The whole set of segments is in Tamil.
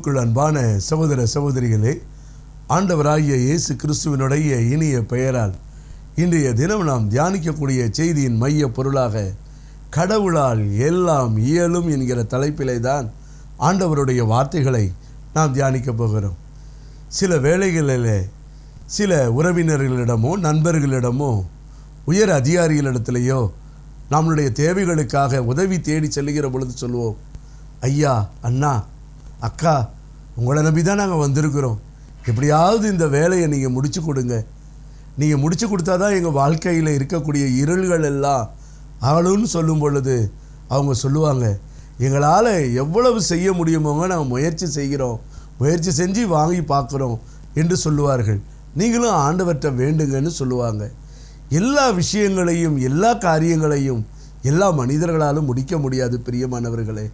இயேசுவுக்குள் அன்பான சகோதர சகோதரிகளே ஆண்டவராகிய இயேசு கிறிஸ்துவனுடைய இனிய பெயரால் இன்றைய தினம் நாம் தியானிக்கக்கூடிய செய்தியின் மைய பொருளாக கடவுளால் எல்லாம் இயலும் என்கிற தலைப்பிலே தான் ஆண்டவருடைய வார்த்தைகளை நாம் தியானிக்கப் போகிறோம். சில வேளைகளில் சில உறவினர்களிடமோ நண்பர்களிடமோ உயர் அதிகாரிகளிடத்திலேயோ நம்மளுடைய தேவைகளுக்காக உதவி தேடி செல்லுகிற பொழுது சொல்வோம் ஐயா அண்ணா அக்கா உங்களை நம்பி தான் நாங்கள் வந்திருக்கிறோம். எப்படியாவது இந்த வேலையை நீங்கள் முடிச்சு கொடுங்க. நீங்கள் முடிச்சு கொடுத்தா தான் எங்கள் வாழ்க்கையில் இருக்கக்கூடிய இருள்கள் எல்லாம் ஆளுன்னு சொல்லும் பொழுது அவங்க சொல்லுவாங்க எங்களால் எவ்வளவு செய்ய முடியுமோங்க நாங்கள் முயற்சி செய்கிறோம். முயற்சி செஞ்சு வாங்கி பார்க்குறோம் என்று சொல்லுவார்கள். நீங்களும் ஆண்டவர்கிட்ட வேண்டுங்கன்னு சொல்லுவாங்க. எல்லா விஷயங்களையும் எல்லா காரியங்களையும் எல்லா மனிதர்களாலும் முடிக்க முடியாது பிரியமானவர்களே.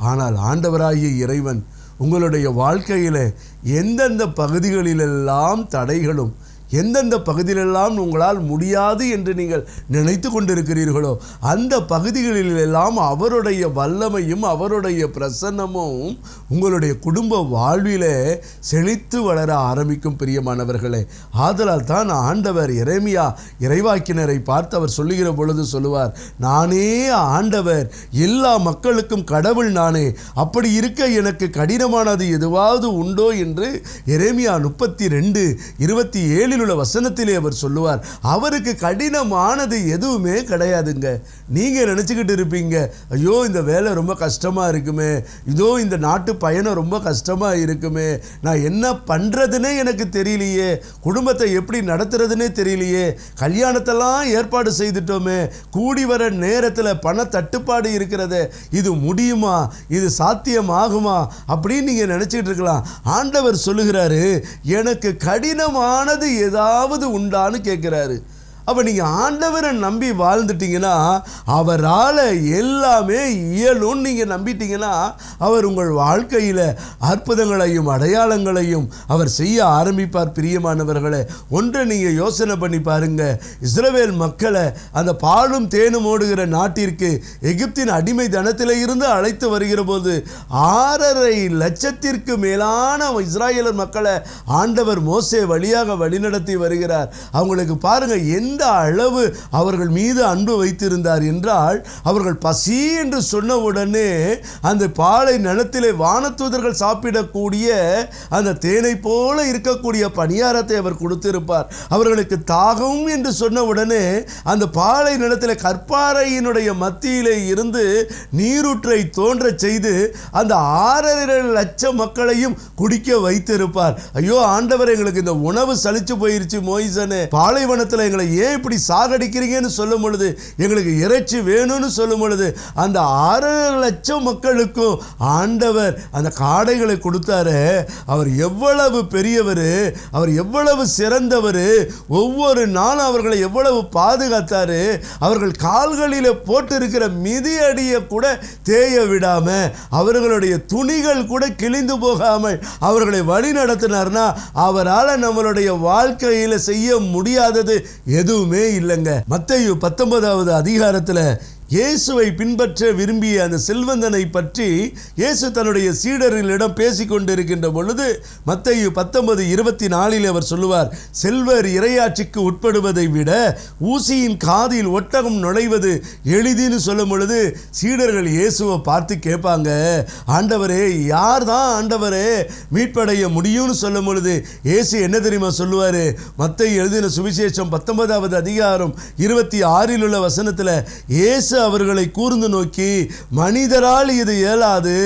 ஆனால் ஆண்டவராகிய இறைவன் உங்களுடைய வாழ்க்கையில் எந்தெந்த பகுதிகளிலெல்லாம் தடைகளும் எந்தெந்த பகுதியிலெல்லாம் உங்களால் முடியாது என்று நீங்கள் நினைத்து கொண்டிருக்கிறீர்களோ அந்த பகுதிகளிலெல்லாம் அவருடைய வல்லமையும் அவருடைய பிரசன்னமும் உங்களுடைய குடும்ப வாழ்விலே செழித்து வளர ஆரம்பிக்கும் பிரியமானவர்களே. ஆதலால் தான் ஆண்டவர் இறைமையா இறைவாக்கினரை பார்த்து அவர் சொல்லுகிற பொழுது சொல்லுவார் நானே ஆண்டவர் எல்லா மக்களுக்கும் கடவுள் நானே. அப்படி இருக்க எனக்கு கடினமானது எதுவாவது உண்டோ? என்று எரேமியா முப்பத்தி ரெண்டு இருபத்தி ஏழில் உள்ள வசனத்திலே அவர் சொல்லுவார் அவருக்கு கடினமானது எதுவுமே கிடையாதுங்க. நீங்கள் நினச்சிக்கிட்டு இருப்பீங்க ஐயோ இந்த வேலை ரொம்ப கஷ்டமாக இருக்குமே இதோ இந்த நாட்டு பயணம் ரொம்ப கஷ்டமாக இருக்குமே நான் என்ன பண்ணுறதுனே எனக்கு தெரியலையே குடும்பத்தை எப்படி நடத்துறதுனே தெரியலையே கல்யாணத்தெல்லாம் ஏற்பாடு செய்துட்டோமே கூடி வர நேரத்தில் பண தட்டுப்பாடு இருக்கிறது இது முடியுமா இது சாத்தியமாகுமா? அப்படின்னு நீங்கள் நினச்சிக்கிட்டு இருக்கலாம். ஆண்டவர் சொல்லுகிறாரு எனக்கு கடினமானது ஏதாவது உண்டான்னு கேட்குறாரு அப்போ நீங்கள் ஆண்டவரை நம்பி வாழ்ந்துட்டீங்கன்னா அவரால் எல்லாமே இயலும்னு நீங்கள் நம்பிட்டீங்கன்னா அவர் உங்கள் வாழ்க்கையில் அற்புதங்களையும் அடையாளங்களையும் அவர் செய்ய ஆரம்பிப்பார். பிரியமானவர்களை ஒன்றை நீங்கள் யோசனை பண்ணி பாருங்கள் இஸ்ரவேல் மக்களை அந்த பாலும் தேனும் ஓடுகிற நாட்டிற்கு எகிப்தின் அடிமை தனத்தில் இருந்து அழைத்து வருகிற போது ஆறரை லட்சத்திற்கு மேலான இஸ்ராயலர் மக்களை ஆண்டவர் மோசே வழியாக வழிநடத்தி வருகிறார். அவங்களுக்கு பாருங்கள் எந்த அளவு அவர்கள் மீது அன்பு வைத்திருந்தார் என்றால் அவர்கள் பசி என்று சொன்னவுடனே அந்த பாலை நிலத்திலே வானத்தூதர்கள் சாப்பிடக்கூடிய அந்த தேனை போல இருக்கக்கூடிய பணியாரத்தை அவர் கொடுத்திருப்பார். அவர்களுக்கு தாகம் என்று சொன்னவுடனே அந்த பாலை நிலத்தில் கற்பாறையினுடைய மத்தியிலே இருந்து நீரூற்றை தோன்றச் செய்து அந்த ஆறரை லட்சம் மக்களையும் குடிக்க வைத்திருப்பார். ஐயோ ஆண்டவர் எங்களுக்கு இந்த உணவு சலிச்சு போயிருச்சு மோயிசனு. பாலைவனத்தில் எங்களை ஏன் இப்படி சாகடிக்கிறீங்கன்னு சொல்லும் பொழுது எங்களுக்கு இறைச்சி வேணும்னு சொல்லும் பொழுது அந்த ஆறு லட்சம் மக்களுக்கும் ஆண்டவர் அந்த காடைகளை கொடுத்தாரு. அவர் எவ்வளவு பெரியவர் அவர் எவ்வளவு சிறந்தவர் ஒவ்வொரு நாளும் அவர்களை எவ்வளவு பாதுகாத்தாரு. அவர்கள் கால்களில் போட்டிருக்கிற மிதியடியை கூட தேய விடாம அவர்களுடைய துணிகள் கூட கிழிந்து போகாமல் அவர்களை வழி நடத்தினார்னா அவரால் நம்மளுடைய வாழ்க்கையில் செய்ய முடியாதது எது? எதுவுமே இல்லைங்க. மத்தையு பத்தொன்பதாவது அதிகாரத்தில் இயேசுவை பின்பற்ற விரும்பிய அந்த செல்வந்தனை பற்றி இயேசு தன்னுடைய சீடர்களிடம் பேசிக் கொண்டிருக்கின்ற பொழுது மத்தையு பத்தொன்பது இருபத்தி நாலில் அவர் சொல்லுவார் செல்வர் இரையாட்சிக்கு உட்படுவதை விட ஊசியின் காதில் ஒட்டகம் நுழைவது எளிதின்னு சொல்லும் பொழுது சீடர்கள் இயேசுவை பார்த்து கேட்பாங்க. ஆண்டவரே யார் தான் ஆண்டவரே? மீட்படைய முடியும்னு சொல்லும் பொழுது இயேசு என்ன தெரியுமா சொல்லுவார்? மத்தை எழுதின சுவிசேஷம் பத்தொன்பதாவது அதிகாரம் இருபத்தி ஆறில் உள்ள வசனத்தில் இயேசு அவர்களை கூர்ந்து நோக்கி மனிதரால் இது இயலாது.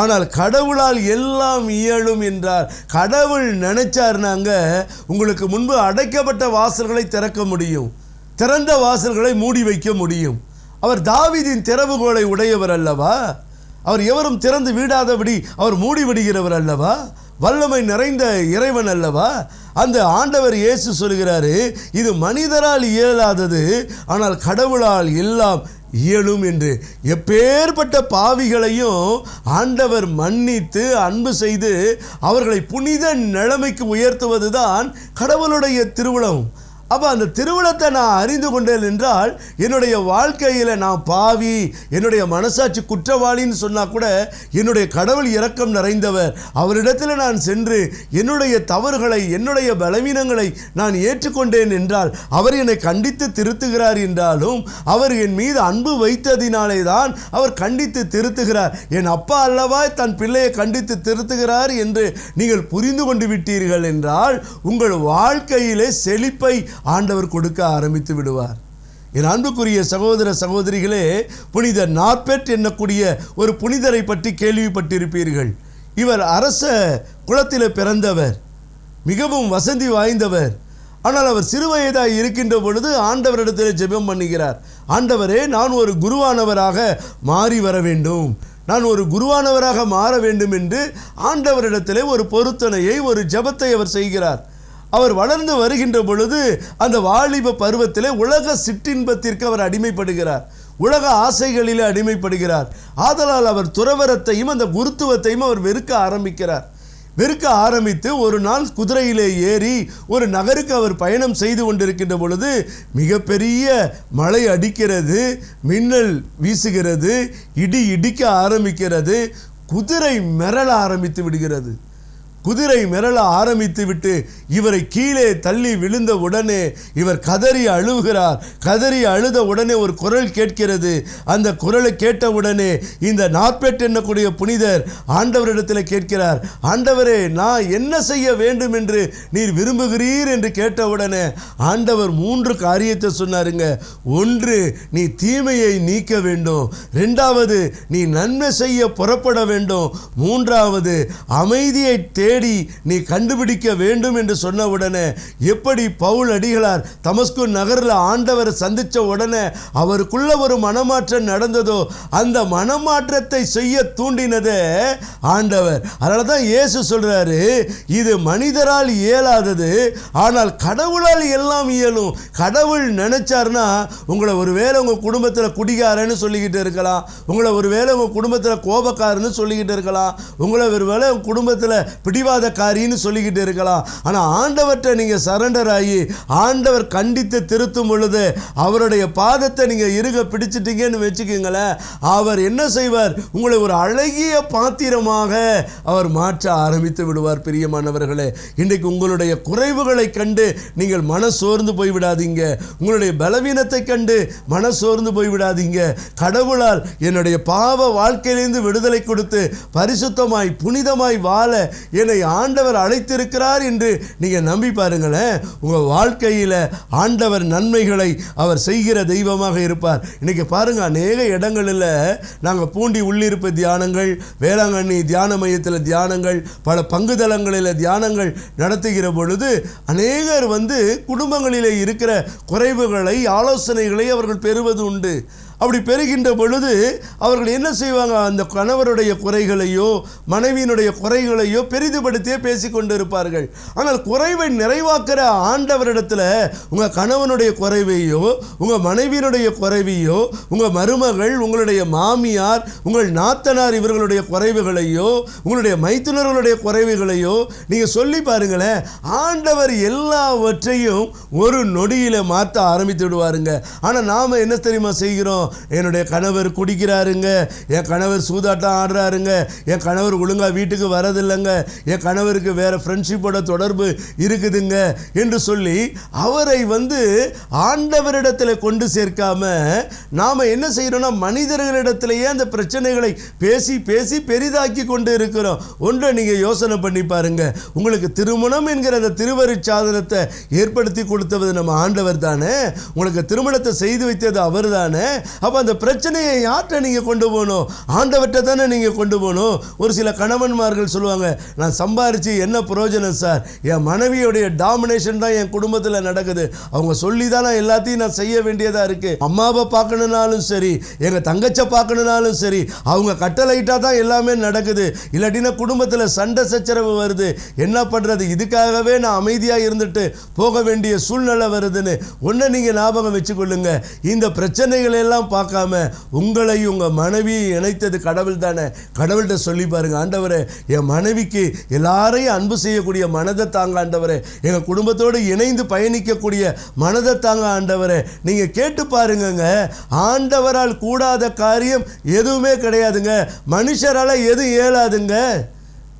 ஆனால் கடவுளால் எல்லாம் இயலும் என்றார். கடவுள் நினைச்சாருனாங்க உங்களுக்கு முன்பு அடைக்கப்பட்ட வாசல்களை திறக்க முடியும். திறந்த வாசல்களை மூடி வைக்க முடியும். அவர் தாவிதின் திறவுகோலை உடையவர் அல்லவா? அவர் எவரும் திறந்து விடாதபடி அவர் மூடி விடுகிறவர் அல்லவா? வல்லமை நிறைந்த இறைவன் அல்லவா? அந்த ஆண்டவர் இயேசு சொல்கிறாரு இது மனிதரால் இயலாதது ஆனால் கடவுளால் எல்லாம் இயலும் என்று எப்பேற்பட்ட பாவிகளையும் ஆண்டவர் மன்னித்து அன்பு செய்து அவர்களை புனித நிலைமைக்கு உயர்த்துவதுதான் கடவுளுடைய திருவுளம். அப்போ அந்த திருவிழத்தை நான் அறிந்து கொண்டேன் என்றால் என்னுடைய வாழ்க்கையில் நான் பாவி என்னுடைய மனசாட்சி குற்றவாளின்னு சொன்னால் கூட என்னுடைய கடவுள் இரக்கம் நிறைந்தவர். அவரிடத்தில் நான் சென்று என்னுடைய தவறுகளை என்னுடைய பலவீனங்களை நான் ஏற்றுக்கொண்டேன் என்றால் அவர் என்னை கண்டித்து திருத்துகிறார் என்றாலும் அவர் என் மீது அன்பு வைத்ததினாலே தான் அவர் கண்டித்து திருத்துகிறார். என் அப்பா அல்லவா தன் பிள்ளையை கண்டித்து திருத்துகிறார் என்று நீங்கள் புரிந்து கொண்டு விட்டீர்கள் என்றால் உங்கள் வாழ்க்கையிலே செழிப்பை ஆண்டவர் கொடுக்க ஆரம்பித்து விடுவார். என் அன்புக்குரிய சகோதர சகோதரிகளே புனித நாற்பெட் என்னக்கூடிய ஒரு புனிதரை பற்றி கேள்விப்பட்டிருப்பீர்கள். இவர் அரச குளத்தில் பிறந்தவர் மிகவும் வசதி வாய்ந்தவர். ஆனால் அவர் சிறுவயதாக இருக்கின்ற பொழுது ஆண்டவரிடத்தில் ஜெபம் பண்ணுகிறார். ஆண்டவரே நான் ஒரு குருவானவராக மாறி வர வேண்டும். நான் ஒரு குருவானவராக மாற வேண்டும் என்று ஆண்டவரிடத்திலே ஒரு பொருத்தனையை ஒரு ஜெபத்தை அவர் செய்கிறார். அவர் வளர்ந்து வருகின்ற பொழுது அந்த வாலிப பருவத்திலே உலக சிற்றின்பத்திற்கு அவர் அடிமைப்படுகிறார். உலக ஆசைகளிலே அடிமைப்படுகிறார். ஆதலால் அவர் துறவரத்தையும் அந்த குருத்துவத்தையும் அவர் வெறுக்க ஆரம்பிக்கிறார். வெறுக்க ஆரம்பித்து ஒரு நாள் குதிரையிலே ஏறி ஒரு நகருக்கு அவர் பயணம் செய்து கொண்டிருக்கின்ற பொழுது மிகப்பெரிய மழை அடிக்கிறது மின்னல் வீசுகிறது இடி இடிக்க ஆரம்பிக்கிறது குதிரை மிரள ஆரம்பித்து விடுகிறது. குதிரை மிரள ஆரம்பித்து விட்டு இவரை கீழே தள்ளி விழுந்த உடனே இவர் கதறி அழுகிறார் கதறி அழுத உடனே ஒரு குரல் கேட்கிறது. அந்த குரலை கேட்ட உடனே இந்த நாற்பேட் என்னக்கூடிய புனிதர் ஆண்டவரிடத்தில் கேட்கிறார் ஆண்டவரே நான் என்ன செய்ய வேண்டும் என்று நீர் விரும்புகிறீர்? என்று கேட்டவுடனே ஆண்டவர் மூன்று காரியத்தை சொன்னாருங்க. ஒன்று நீ தீமையை நீக்க வேண்டும். ரெண்டாவது நீ நன்மை செய்ய புறப்பட வேண்டும். மூன்றாவது அமைதியை தே தேடி நீ கண்டுபிடிக்க வேண்டும் என்று சொன்ன உடனே எப்படி பவுல் அடிகளார் தமஸ்கு நகரில் ஆண்டவர் சந்தித்த உடனே அவருக்குள்ள ஒரு மனமாற்றம் நடந்ததோ அந்த மனமாற்றத்தை செய்ய தூண்டினதே ஆண்டவர். அதனால தான் இயேசு சொல்றாரு இது மனிதரால் இயலாதது ஆனால் கடவுளால் எல்லாம் இயலும். கடவுள் நினைச்சார்னா உங்களை ஒருவேளை உங்கள் குடும்பத்தில் குடிகாரன்னு சொல்லிக்கிட்டு இருக்கலாம் உங்களை ஒருவேளை உங்கள் குடும்பத்தில் கோபக்காரன்னு சொல்லிக்கிட்டு இருக்கலாம் உங்களை ஒருவேளை உங்கள் குடும்பத்தில் பிடிவாதக்காரின்னு சொல்லிக்கிட்டு இருக்கலாம். ஆனால் ஆண்டவர்கிட்ட நீங்கள் சரண்டர் ஆகி ஆண்டவர் கண்டித்து திருத்தும் பொழுது அவருடைய பாதத்தை நீங்கள் இருக பிடிச்சிட்டீங்கன்னு வச்சுக்கோங்களேன். அவர் என்ன செய்வார்? உங்களை ஒரு அழகிய பாத்திரமாக அவர் மாற்ற ஆரம்பித்து விடுவார் பிரியமானவர்களே. இன்றைக்கு உங்களுடைய குறைவுகளை கண்டு நீங்கள் மன சோர்ந்து போய்விடாதீங்க. உங்களுடைய பலவீனத்தை கண்டு மன சோர்ந்து போய்விடாதீங்க. கடவுளால் என்னுடைய பாவ வாழ்க்கையிலிருந்து விடுதலை கொடுத்து பரிசுத்தமாய் புனிதமாய் வாழ என்னை ஆண்டவர் அழைத்திருக்கிறார் என்று நீங்கள் நம்பி பாருங்களேன். உங்கள் வாழ்க்கையில் ஆண்டவர் நன்மைகளை அவர் செய்கிற தெய்வமாக இருப்பார். இன்றைக்கி பாருங்க அநேக இடங்களில் நாங்கள் பூண்டி உள்ளிருப்பு தியானங்கள் வேளாங்கண்ணி தியான மையத்தில் தியானங்கள் பல பங்குதளங்களில் தியானங்கள் நடத்துகிற பொழுது அநேகர் வந்து குடும்பங்களிலே இருக்கிற குறைவுகளை ஆலோசனைகளை அவர்கள் பெறுவது உண்டு. அப்படி பெறுகின்ற பொழுது அவர்கள் என்ன செய்வாங்க? அந்த கணவருடைய குறைகளையோ மனைவியினுடைய குறைகளையோ பெரிதுபடுத்தியே பேசி கொண்டிருப்பார்கள். ஆனால் குறைவை நிறைவாக்குற ஆண்டவரிடத்தில் உங்கள் கணவனுடைய குறைவையோ உங்கள் மனைவியினுடைய குறைவையோ உங்கள் மருமகள் உங்களுடைய மாமியார் உங்கள் நாத்தனார் இவர்களுடைய குறைவுகளையோ உங்களுடைய மைத்துனர்களுடைய குறைவுகளையோ நீங்கள் சொல்லி பாருங்களேன் ஆண்டவர் எல்லாவற்றையும் ஒரு நொடியில் மாற்ற ஆரம்பித்து விடுவாருங்க. ஆனால் நாம் என்ன தெரியுமா செய்கிறோம்? என்னுடைய கணவர் குடிக்கிறாருங்க. என் கணவர் சூதாட்டம் ஆடுறாருங்க. என் கணவர் ஒழுங்காக வீட்டுக்கு வரதில்லைங்க. என் கணவருக்கு வேறு ஃப்ரெண்ட்ஷிப்போட தொடர்பு இருக்குதுங்க. என்று சொல்லி அவரை வந்து ஆண்டவரிடத்தில் கொண்டு சேர்க்காம நாம் என்ன செய்கிறோம்னா மனிதர்களிடத்திலேயே அந்த பிரச்சனைகளை பேசி பேசி பெரிதாக்கி கொண்டு இருக்கிறோம். ஒன்றை நீங்கள் யோசனை பண்ணி பாருங்க. உங்களுக்கு திருமணம் என்கிற அந்த திருவருட் சாதனத்தை ஏற்படுத்தி கொடுத்தது நம்ம ஆண்டவர் தானே. உங்களுக்கு திருமணத்தை செய்து வைத்தது அவர் தானே அப்போ அந்த பிரச்சனையை யார்கிட்ட நீங்கள் கொண்டு போகணும்? ஆண்டவர்கிட்ட தானே நீங்கள் கொண்டு போகணும்? ஒரு சில கணவன்மார்கள் சொல்லுவாங்க நான் சம்பாரித்து என்ன பிரயோஜனம் சார்? என் மனைவியுடைய டாமினேஷன் தான் என் குடும்பத்தில் நடக்குது. அவங்க சொல்லி தான் நான் எல்லாத்தையும் நான் செய்ய வேண்டியதாக இருக்குது அம்மாவை பார்க்கணுனாலும் சரி எங்கள் தங்கச்சை பார்க்கணுனாலும் சரி அவங்க கட்டளையிட்டால் தான் எல்லாமே நடக்குது. இல்லாட்டினா குடும்பத்தில் சண்டை சச்சரவு வருது. என்ன பண்ணுறது இதுக்காகவே நான் அமைதியாக இருந்துட்டு போக வேண்டிய சூழ்நிலை வருதுன்னு. ஒன்று நீங்கள் ஞாபகம் வச்சுக்கொள்ளுங்க. இந்த பிரச்சனைகள் எல்லாம் அதெல்லாம் பார்க்காம உங்களையும் உங்கள் மனைவியை இணைத்தது கடவுள் தானே. கடவுள்கிட்ட சொல்லி பாருங்க ஆண்டவரே என் மனைவிக்கு எல்லாரையும் அன்பு செய்யக்கூடிய மனதை தாங்க ஆண்டவரே. எங்கள் குடும்பத்தோடு இணைந்து பயணிக்கக்கூடிய மனதை தாங்க ஆண்டவரே. நீங்கள் கேட்டு பாருங்கங்க ஆண்டவரால் கூடாத காரியம் எதுவுமே கிடையாதுங்க. மனுஷரால் எதுவும் இயலாதுங்க.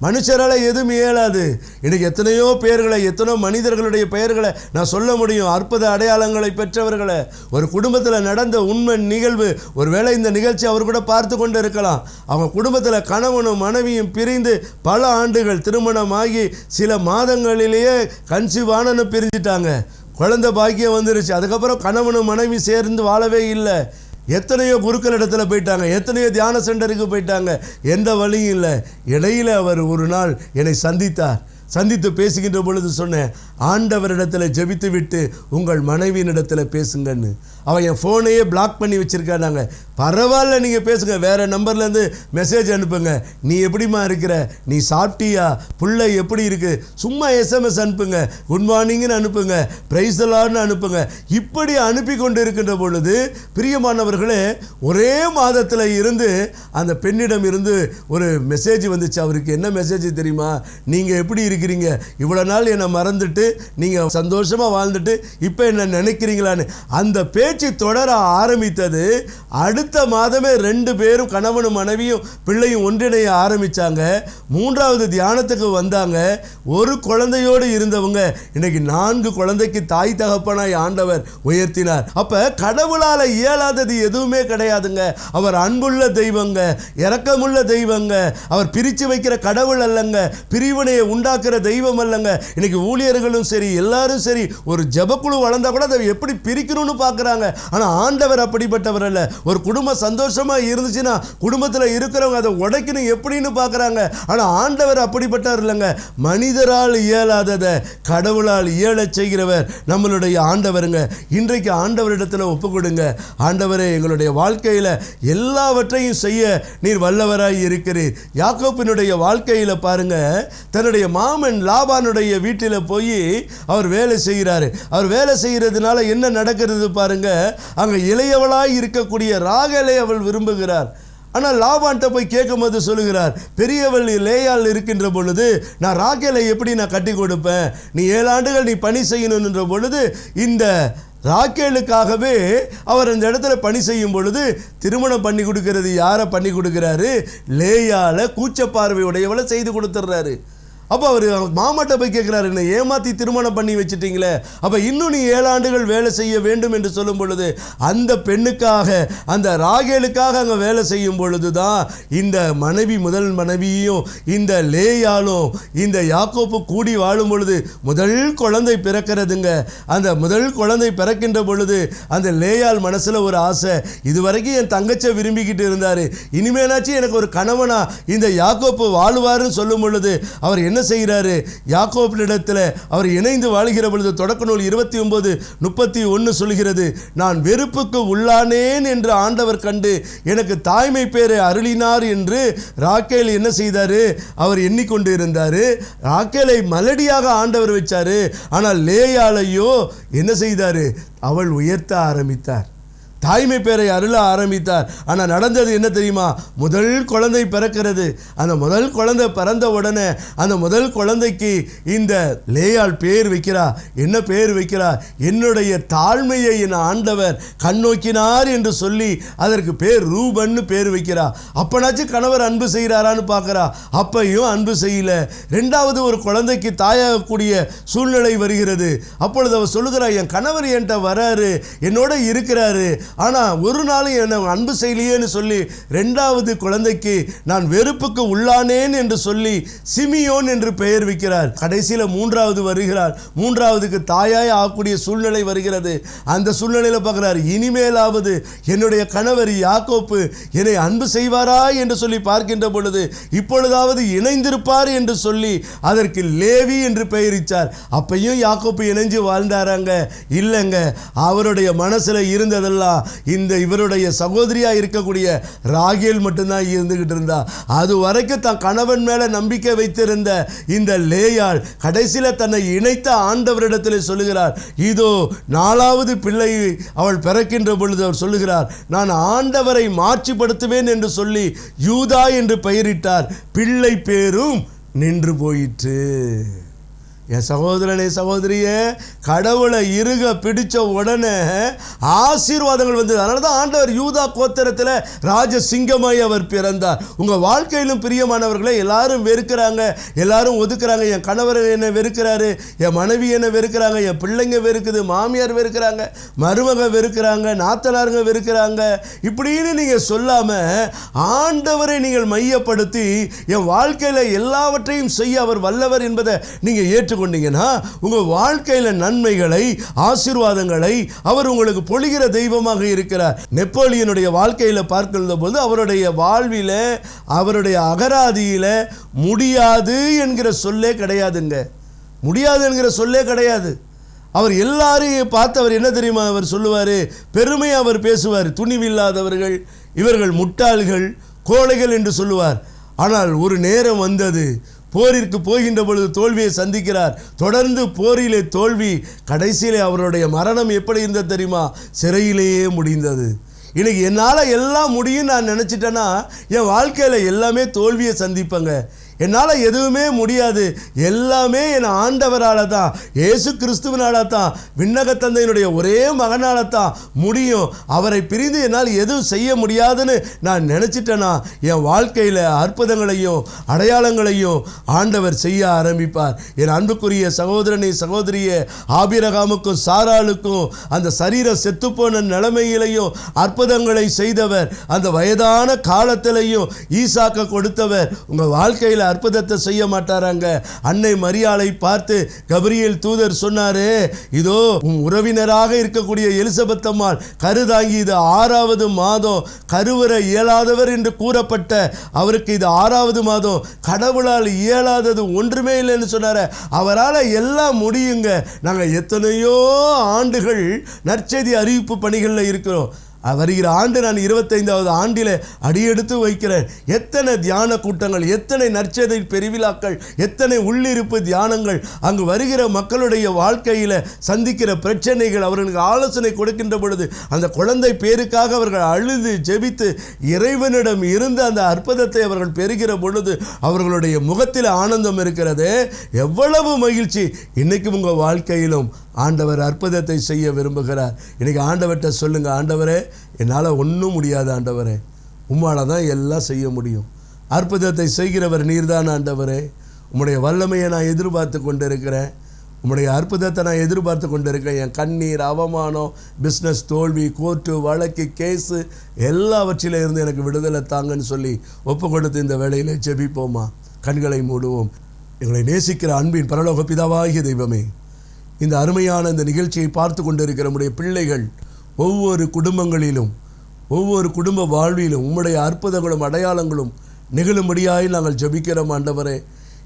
மனுஷரால் எதுவும் இயலாது. இன்னைக்கு எத்தனையோ பேர்களை எத்தனையோ மனிதர்களுடைய பெயர்களை நான் சொல்ல முடியும். அற்புத அடையாளங்களை பெற்றவர்களை. ஒரு குடும்பத்தில் நடந்த உண்மை நிகழ்வு ஒருவேளை இந்த நிகழ்ச்சி அவர் கூட பார்த்து கொண்டு இருக்கலாம். அவங்க குடும்பத்தில் கணவனும் மனைவியும் பிரிந்து பல ஆண்டுகள் திருமணமாகி சில மாதங்களிலேயே கன்சீவ் ஆனன்னு பிரிஞ்சிட்டாங்க. குழந்தை பாக்கியம் வந்துருச்சு. அதுக்கப்புறம் கணவனும் மனைவி சேர்ந்து வாழவே இல்லை. எத்தனையோ குருக்கள் இடத்துல போயிட்டாங்க. எத்தனையோ தியான சென்டருக்கு போயிட்டாங்க. எந்த வழியும் இல்லை. இடையில அவர் ஒரு நாள் என்னை சந்தித்தார். சந்தித்து பேசுகின்ற பொழுது சொன்னேன் ஆண்டவரிடத்தில் ஜெபித்து விட்டு உங்கள் மனைவியினிடத்தில் பேசுங்கன்னு. அவன் என் ஃபோனையே பிளாக் பண்ணி வச்சுருக்கானாங்க. பரவாயில்ல நீங்கள் பேசுங்க. வேறு நம்பர்லேருந்து மெசேஜ் அனுப்புங்க. நீ எப்படிம்மா இருக்கிற? நீ சாப்பிட்டியா? புள்ள எப்படி இருக்குது சும்மா எஸ்எம்எஸ் அனுப்புங்க. குட் மார்னிங்னு அனுப்புங்க. பிரைஸ்லான்னு அனுப்புங்க. இப்படி அனுப்பி கொண்டு இருக்கின்ற பொழுது பிரியமானவர்களே ஒரே மாதத்தில் இருந்து அந்த பெண்ணிடம் இருந்து ஒரு மெசேஜ் வந்துச்சு. அவருக்கு என்ன மெசேஜ் தெரியுமா? நீங்கள் எப்படி இருக்கிறீங்க? இவ்வளோ நாள் என்னை மறந்துட்டு நீங்கள் சந்தோஷமாக வாழ்ந்துட்டு இப்போ என்ன நினைக்கிறீங்களான்னு அந்த பேச்சு தொடர ஆரம்பித்தது அடுத்த மாதமே ரெண்டு பேரும் கணவனும் மனைவியும் பிள்ளையும் ஒன்றிணைய ஆரம்பித்தாங்க மூன்றாவது தியானத்துக்கு வந்தாங்க. ஒரு குழந்தையோடு இருந்தவங்க இன்னைக்கு நான்கு குழந்தைக்கு தாய் தகப்பனாய் ஆண்டவர் உயர்த்தினார். அப்ப கடவுளால இயலாதது எதுவுமே கிடையாதுங்க. அவர் அன்புள்ள தெய்வங்க இரக்கமுள்ள தெய்வங்க அவர் பிரித்து வைக்கிற கடவுள் அல்லங்க பிரிவினையை உண்டாக்குற தெய்வம் அல்லங்க. இன்னைக்கு ஊழியர்களும் சரி எல்லாரும் சரி ஒரு ஜபக்குழு வளர்ந்தா கூட அதை எப்படி பிரிக்கணும்னு பார்க்குறாங்க. ஆனால் ஆண்டவர் அப்படிப்பட்டவர் அல்ல. ஒரு குடும்பம் சந்தோஷமா இருந்துச்சுன்னா குடும்பத்தில் இருக்கிறவங்க அதை உடைக்கணும் எப்படின்னு பார்க்குறாங்க. ஆனால் ஆண்டவர் அப்படிப்பட்டவர் இல்லைங்க. மனிதரால் இயலாததை கடவுளால் இயலச் செய்கிறவர் நம்மளுடைய ஆண்டவருங்க. இன்றைக்கு ஆண்டவரிடத்தில் ஒப்பு கொடுங்க. ஆண்டவரே எங்களுடைய வாழ்க்கையில் எல்லாவற்றையும் செய்ய நீர் வல்லவராய் இருக்கிறீர். யாக்கோப்பினுடைய வாழ்க்கையில் பாருங்க தன்னுடைய மாமன் லாபானுடைய வீட்டில் போய் அவர் வேலை செய்கிறாரு. அவர் வேலை செய்கிறதுனால என்ன நடக்கிறது பாருங்க. அங்கே இளையவளாய் இருக்கக்கூடிய ராகலை அவள் விரும்புகிறார். ஆனால் லாபான்ட்ட போய் கேட்கும்போது சொல்லுகிறார் பெரியவள் லேயால் இருக்கின்ற பொழுது நான் ராக்கேலை எப்படி நான் கட்டி கொடுப்பேன்? நீ ஏழு ஆண்டுகள் நீ பணி செய்யணுன்ற பொழுது இந்த ராக்கேலுக்காகவே அவர் அந்த இடத்துல பணி செய்யும் பொழுது திருமணம் பண்ணி கொடுக்கிறது யாரை பண்ணி கொடுக்குறாரு? லேயால கூச்ச செய்து கொடுத்துட்றாரு அப்போ அவர் மாமாட்ட போய் கேட்குறாரு என்ன ஏமாத்தி திருமணம் பண்ணி வச்சுட்டீங்களே அப்போ இன்னும் நீ ஏழு ஆண்டுகள் வேலை செய்ய வேண்டும் என்று சொல்லும் பொழுது அந்த பெண்ணுக்காக அந்த ராகேலுக்காக அங்கே வேலை செய்யும் பொழுது தான் இந்த மனைவி முதல் மனைவியும் இந்த லேயாலும் இந்த யாக்கோப்பு கூடி வாழும் பொழுது முதல் குழந்தை பிறக்கிறதுங்க. அந்த முதல் குழந்தை பிறக்கின்ற பொழுது அந்த லேயால் மனசில் ஒரு ஆசை. இதுவரைக்கும் என் தங்கச்சை விரும்பிக்கிட்டு இருந்தார். இனிமேலாச்சும் எனக்கு ஒரு கணவனா இந்த யாக்கோப்பு வாழுவாருன்னு சொல்லும் பொழுது அவர் என்ன செய்கிறாரு? யாக்கோப்பினிடத்தில் அவர் இணைந்து வாழ்கிற பொழுது தொடக்க நூல் இருபத்தி ஒன்பது முப்பத்தி ஒன்று சொல்கிறது நான் வெறுப்புக்கு உள்ளானேன் என்று ஆண்டவர் கண்டு எனக்கு தாய்மை பேரை அருளினார் என்று ராக்கேல் என்ன செய்தாரு? அவர் எண்ணிக்கொண்டு இருந்தார் ராக்கேலை மலடியாக ஆண்டவர் வச்சார். ஆனால் லேயாலையோ என்ன செய்தாரு? அவள் உயர்த்த ஆரம்பித்தார். தாய்மை பேரை அருள ஆரம்பித்தார். ஆனால் நடந்தது என்ன தெரியுமா? முதல் குழந்தை பிறக்கிறது. அந்த முதல் குழந்தை பிறந்த உடனே அந்த முதல் குழந்தைக்கு இந்த லேயால் பேர் வைக்கிறா. என்ன பேர் வைக்கிறா? என்னுடைய தாழ்மையை என் ஆண்டவர் கண்ணோக்கினார் என்று சொல்லி அதற்கு பேர் ரூபன்னு பேர் வைக்கிறா. அப்பனாச்சும் கணவர் அன்பு செய்கிறாரான்னு பார்க்குறா. அப்பையும் அன்பு செய்யல. ரெண்டாவது ஒரு குழந்தைக்கு தாயாகக்கூடிய சூழ்நிலை வருகிறது. அப்பொழுது அவர் சொல்லுகிறா என் கணவர் என்கிட்ட வராரு. என்னோட இருக்கிறாரு. ஆனால் ஒரு நாளும் என்னை அன்பு செய்யலையேன்னு சொல்லி ரெண்டாவது குழந்தைக்கு நான் வெறுப்புக்கு உள்ளானேன் என்று சொல்லி சிமியோன் என்று பெயர் வைக்கிறார். கடைசியில் மூன்றாவது வருகிறார். மூன்றாவதுக்கு தாயாய் ஆகக்கூடிய சூழ்நிலை வருகிறது. அந்த சூழ்நிலையில் பார்க்குறார் இனிமேலாவது என்னுடைய கணவர் யாக்கோப்பு என்னை அன்பு செய்வாரா? என்று சொல்லி பார்க்கின்ற பொழுது இப்பொழுதாவது இணைந்திருப்பார் என்று சொல்லி அதற்கு லேவி என்று பெயரிச்சார் அப்பையும் யாக்கோப்பு இணைஞ்சு வாழ்ந்தாராங்க. இல்லைங்க அவருடைய மனசில் இருந்ததெல்லாம் இந்த இவருடைய சகோதரியா இருக்கக்கூடிய ராகேல் மட்டும்தான் இருந்துகிட்டு இருந்தா. அது வரைக்கும் தன் கணவன் மேல நம்பிக்கை வைத்திருந்த இந்த லேயாள் கடைசியில் தன்னை இணைத்த ஆண்டவரிடத்தில் சொல்லுகிறார் இதோ நாலாவது பிள்ளை அவள் பிறக்கின்ற பொழுது அவர் சொல்லுகிறார் நான் ஆண்டவரை மாற்றுப்படுத்துவேன் என்று சொல்லி யூதா என்று பெயரிட்டார். பிள்ளை பேரும் நின்று போயிற்று. என் சகோதரனே சகோதரியே கடவுளை இருக பிடித்த உடனே ஆசீர்வாதங்கள் வந்தது. அதனால தான் ஆண்டவர் யூதா கோத்திரத்தில் ராஜ சிங்கமாய் அவர் பிறந்தார். உங்கள் வாழ்க்கையிலும் பிரியமானவர்களே எல்லாரும் வெறுக்கிறாங்க எல்லாரும் ஒதுக்குறாங்க. என் கணவர் என்னை வெறுக்கிறாரு என் மனைவி என்னை வெறுக்கிறாங்க என் பிள்ளைங்க வெறுக்குது மாமியார் வெறுக்கிறாங்க மருமக வெறுக்கிறாங்க நாத்தனாருங்க வெறுக்கிறாங்க. இப்படின்னு நீங்கள் சொல்லாமல் ஆண்டவரை நீங்கள் மையப்படுத்தி என் வாழ்க்கையில் எல்லாவற்றையும் செய்ய அவர் வல்லவர் என்பதை நீங்கள் ஏற்று ஏற்றுக்கொண்டீங்கன்னா உங்கள் வாழ்க்கையில் நன்மைகளை ஆசீர்வாதங்களை அவர் உங்களுக்கு பொழிகிற தெய்வமாக இருக்கிறார் நெப்போலியனுடைய வாழ்க்கையில் பார்க்கிற போது அவருடைய வாழ்வில் அவருடைய அகராதியில் முடியாது என்கிற சொல்லே கிடையாதுங்க. முடியாது என்கிற சொல்லே கிடையாது. அவர் எல்லாரையும் பார்த்து அவர் என்ன தெரியுமா அவர் சொல்லுவார்? பெருமை அவர் பேசுவார். துணிவில்லாதவர்கள் இவர்கள் முட்டாள்கள் கோழைகள் என்று சொல்லுவார். ஆனால் ஒரு நேரம் வந்தது. போரிற்கு போகின்ற பொழுது தோல்வியை சந்திக்கிறார். தொடர்ந்து போரிலே தோல்வி கடைசியிலே அவருடைய மரணம் எப்படி இருந்தது தெரியுமா? சிறையிலேயே முடிந்தது. இன்னைக்கு என்னால் எல்லாம் முடியும் நான் நினச்சிட்டேன்னா என் வாழ்க்கையில் எல்லாமே தோல்வியை சந்திப்பேங்க. என்னால் எதுவுமே முடியாது. எல்லாமே என் ஆண்டவரால் தான் ஏசு கிறிஸ்துவனால தான் விண்ணக தந்தையினுடைய ஒரே மகனால் தான் முடியும். அவரை பிரிந்து என்னால் எதுவும் செய்ய முடியாதுன்னு நான் நினச்சிட்டேன்னா என் வாழ்க்கையில் அற்புதங்களையும் அடையாளங்களையும் ஆண்டவர் செய்ய ஆரம்பிப்பார். என் அன்புக்குரிய சகோதரனை சகோதரிய ஆபிரகாமுக்கும் சாராளுக்கும் அந்த சரீர செத்துப்போன நிலைமையிலையும் அற்புதங்களை செய்தவர் அந்த வயதான காலத்திலையும் ஈசாக்க கொடுத்தவர் உங்கள் வாழ்க்கையில் அற்புதத்தை செய்ய மாட்டாராங்க. அன்னை மரியாளை பார்த்து கபிரியல் தூதர் சொன்னாரு இதோ உன் உறவினராக இருக்கக்கூடிய எலிசபெத் அம்மாள் கருதாங்கி இது ஆறாவது மாதம் கருவற இயலாதவர் என்று கூறப்பட்ட அவருக்கு இது ஆறாவது மாதம். கடவுளால் இயலாதது ஒன்றுமே இல்லைன்னு சொன்னார. அவரால் எல்லாம் முடியுங்க. நாங்கள் எத்தனையோ ஆண்டுகள் நற்செய்தி அறிவிப்பு பணிகளில் இருக்கிறோம். வருகிற ஆண்டு நான் இருபத்தைந்தாவது ஆண்டில் அடியெடுத்து வைக்கிறேன். எத்தனை தியான கூட்டங்கள் எத்தனை நற்செதை பெருவிழாக்கள் எத்தனை உள்ளிருப்பு தியானங்கள் அங்கு வருகிற மக்களுடைய வாழ்க்கையில் சந்திக்கிற பிரச்சனைகள் அவர்களுக்கு ஆலோசனை கொடுக்கின்ற பொழுது அந்த குழந்தை பேருக்காக அவர்கள் அழுது ஜெபித்து இறைவனிடம் இருந்து அந்த அற்புதத்தை அவர்கள் பெறுகிற பொழுது அவர்களுடைய முகத்தில் ஆனந்தம் இருக்கிறது. எவ்வளவு மகிழ்ச்சி. இன்னைக்கு உங்கள் வாழ்க்கையிலும் ஆண்டவர் அற்புதத்தை செய்ய விரும்புகிறார். இன்றைக்கி ஆண்டவர்கிட்ட சொல்லுங்கள் ஆண்டவரே என்னால் ஒன்றும் முடியாது ஆண்டவரே. உம்மால தான் எல்லாம் செய்ய முடியும். அற்புதத்தை செய்கிறவர் நீர்தான் ஆண்டவரே. உம்முடைய வல்லமையை நான் எதிர்பார்த்து கொண்டிருக்கிறேன். உம்முடைய அற்புதத்தை நான் எதிர்பார்த்து கொண்டு இருக்கிறேன் என் கண்ணீர் அவமானம் பிஸ்னஸ் தோல்வி கோர்ட்டு வழக்கு கேஸு எல்லாவற்றில இருந்து எனக்கு விடுதலை தாங்கன்னு சொல்லி ஒப்பு கொடுத்து இந்த வேலையில் ஜெபிப்போமா? கண்களை மூடுவோம். எங்களை நேசிக்கிற அன்பின் பரலோக பிதாவாகிய தெய்வமே. இந்த அருமையான இந்த நிகழ்ச்சியை பார்த்து கொண்டிருக்கிற நம்முடைய பிள்ளைகள் ஒவ்வொரு குடும்பங்களிலும் ஒவ்வொரு குடும்ப வாழ்விலும் உம்முடைய அற்புதங்களும் அடையாளங்களும் நிகழும்படியாய் நாங்கள் ஜெபிக்கிறோம் ஆண்டவரே.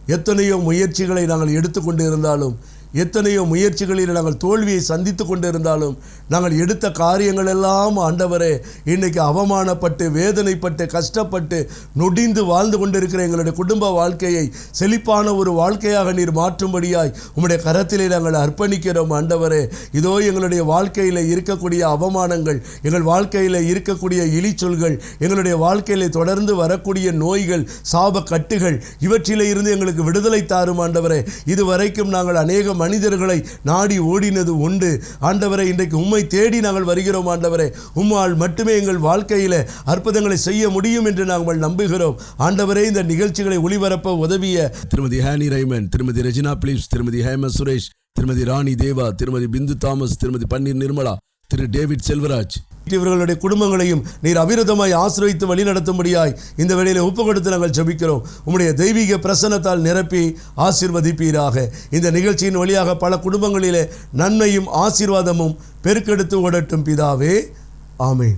எத்தனையோ முயற்சிகளை நாங்கள் எடுத்துக்கொண்டு இருந்தாலும் எத்தனையோ முயற்சிகளில் நாங்கள் தோல்வியை சந்தித்து கொண்டிருந்தாலும் நாங்கள் எடுத்த காரியங்கள் எல்லாம் ஆண்டவரே இன்னைக்கு அவமானப்பட்டு வேதனைப்பட்டு கஷ்டப்பட்டு நொடிந்து வாழ்ந்து கொண்டிருக்கிற எங்களுடைய குடும்ப வாழ்க்கையை செழிப்பான ஒரு வாழ்க்கையாக நீர் மாற்றும்படியாய் உம்முடைய கரத்திலே நாங்கள் அர்ப்பணிக்கிறோம் ஆண்டவரே. இதோ எங்களுடைய வாழ்க்கையில் இருக்கக்கூடிய அவமானங்கள் எங்கள் வாழ்க்கையில் இருக்கக்கூடிய இழிச்சொல்கள் எங்களுடைய வாழ்க்கையில் தொடர்ந்து வரக்கூடிய நோய்கள் சாப கட்டுகள் இவற்றிலே இருந்து எங்களுக்கு விடுதலை தாரும் ஆண்டவரே. இதுவரைக்கும் நாங்கள் அநேகம் மனிதர்களை நாடி ஓடினது உண்டு. ஆண்டவரை இன்றைக்கு உம்மை தேடி நாங்கள் வருகிறோம் ஆண்டவரே. உம்மால் மட்டுமே எங்கள் வாழ்க்கையில் அற்புதங்களை செய்ய முடியும் என்று நாங்கள் நம்புகிறோம். ஆண்டவரே இந்த நிகழ்ச்சிகளை ஒளிபரப்ப உதவிய திருமதி ஹேனி ரைமன் திருமதி ரஜினா பிலிப்ஸ் திருமதி ஹேம சுரேஷ் திருமதி ராணி தேவா திருமதி பிந்து தாமஸ் திருமதி பன்னீர் நிர்மலா திரு டேவிட் செல்வராஜ். இவர்களுடைய குடும்பங்களையும் நீர் அபிரதமாய் ஆசிரியத்து வழிநடத்தும்படியாய் இந்த வேளையில ஒப்பு கொடுத்து நாங்கள் ஜெபிக்கிறோம். உம்முடைய தெய்வீக பிரசன்னத்தால் நிரப்பி ஆசீர்வதிப்பீராக. இந்த நிகழ்ச்சியின் வழியாக பல குடும்பங்களிலே நன்மையும் ஆசீர்வாதமும் பெருக்கெடுத்து ஓடட்டும் பிதாவே. ஆமென்.